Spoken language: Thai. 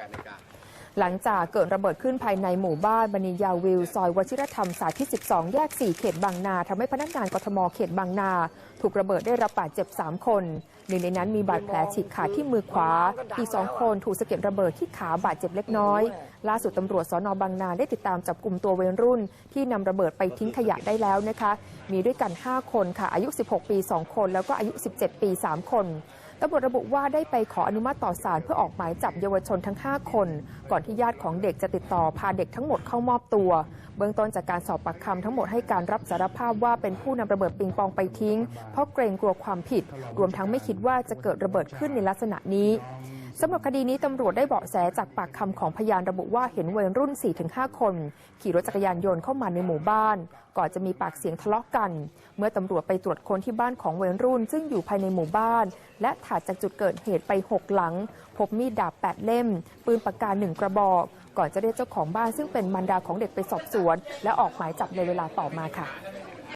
18นาฬิกาหลังจากเกิดระเบิดขึ้นภายในหมู่บ้านบณียาวิว ซอยวชิรธรรมสายที่ 12 แยก 4 เขตบางนาทำให้พนักงานกทมเขตบางนา ถูกระเบิดได้รับบาดเจ็บ 3 คน หนึ่งในนั้นมีบาดแผลฉีกขาดที่มือขวา อีก 2 คนถูกสะเก็ดระเบิดที่ขาบาดเจ็บเล็กน้อย ล่าสุดตำรวจสนบางนาได้ติดตามจับกลุ่มตัววัยรุ่น ที่นำระเบิดไปทิ้งขยะได้แล้วนะคะ มีด้วยกัน 5 คนค่ะ อายุ 16 ปี 2 คน แล้วก็อายุ 17 ปี 3 คน ตำรวจระบุว่าได้ไปขออนุมัติต่อศาลเพื่อออกหมายจับเยาวชนทั้ง 5 คน ก่อนที่ญาติของเด็กจะติดต่อพาเด็กทั้งหมดเข้ามอบตัว เบื้องต้นจากการสอบปากคำทั้งหมดให้การรับสารภาพว่าเป็นผู้นำระเบิดปิงปองไปทิ้ง เพราะเกรงกลัวความผิด รวมทั้งไม่คิดว่าจะเกิดระเบิดขึ้นในลักษณะนี้ สำหรับคดีนี้ตำรวจได้เบาะแสจากปากคำของพยานระบุว่าเห็นวัยรุ่น 4-5 คน ขี่รถจักรยานยนต์เข้ามาในหมู่บ้าน ก่อนจะมีปากเสียงทะเลาะกัน เมื่อตำรวจไปตรวจค้นที่บ้านของวัยรุ่น ซึ่งอยู่ภายในหมู่บ้าน และถัดจากจุดเกิดเหตุไป 6 หลัง พบมีดดาบ 8 เล่ม ปืนปากกาหนึ่งกระบอก ก่อนจะเรียกเจ้าของบ้านซึ่งเป็นมารดาของเด็กไปสอบสวน และออกหมายจับในเวลาต่อมาค่ะ